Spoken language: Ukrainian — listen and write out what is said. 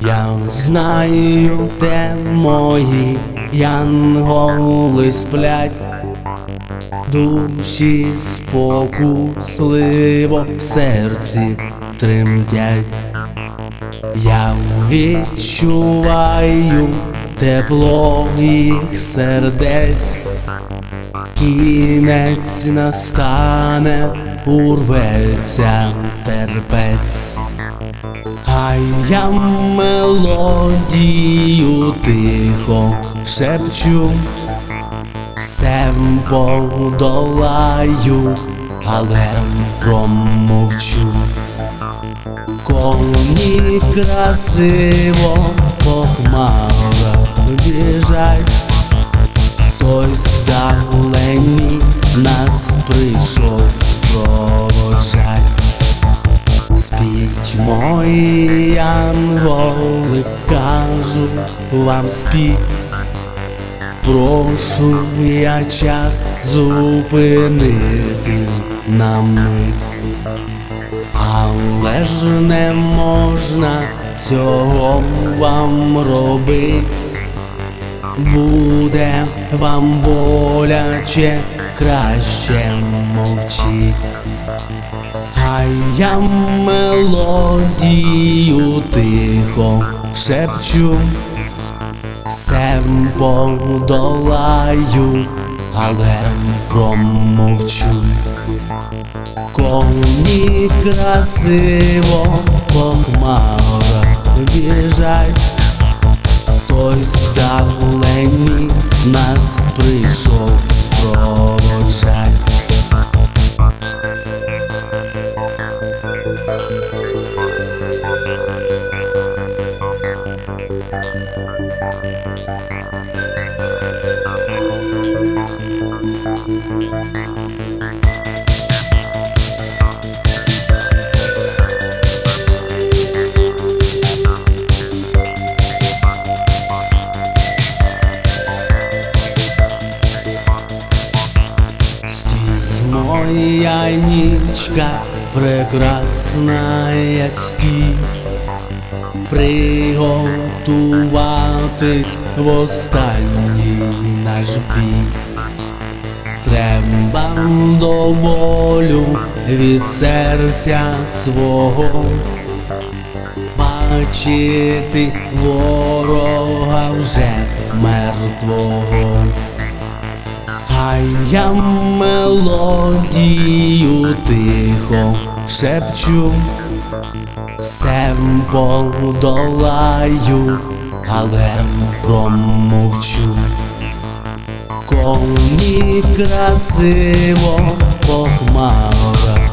Я знаю, де мої янголи сплять, душі спокусливо в серці тремтять. Я відчуваю тепло їх сердець, кінець настане, урветься терпець. А я мелодію тихо шепчу, все подолаю, але промовчу. Коні красиво по хмарах біжать, хтось вдалині нас прийшов проводжать. Спіть мої янголи, кажу вам спіть. Прошу я час зупинити на мить. Але ж не можна цього вам робити. Буде вам боляче, краще мовчіть. А я мелодію тихо шепчу, все подолаю, але промовчу. Коні красиво по хмарах біжать, хтось вдалині нас прийшов проводжать. Стій, моя нічка, прекрасна я стій, приготуватись в останній наш бій. Треба до волю від серця свого бачити ворога вже мертвого. А я мелодію тихо шепчу, все подолаю, але промовчу. Коні красиво по хмарах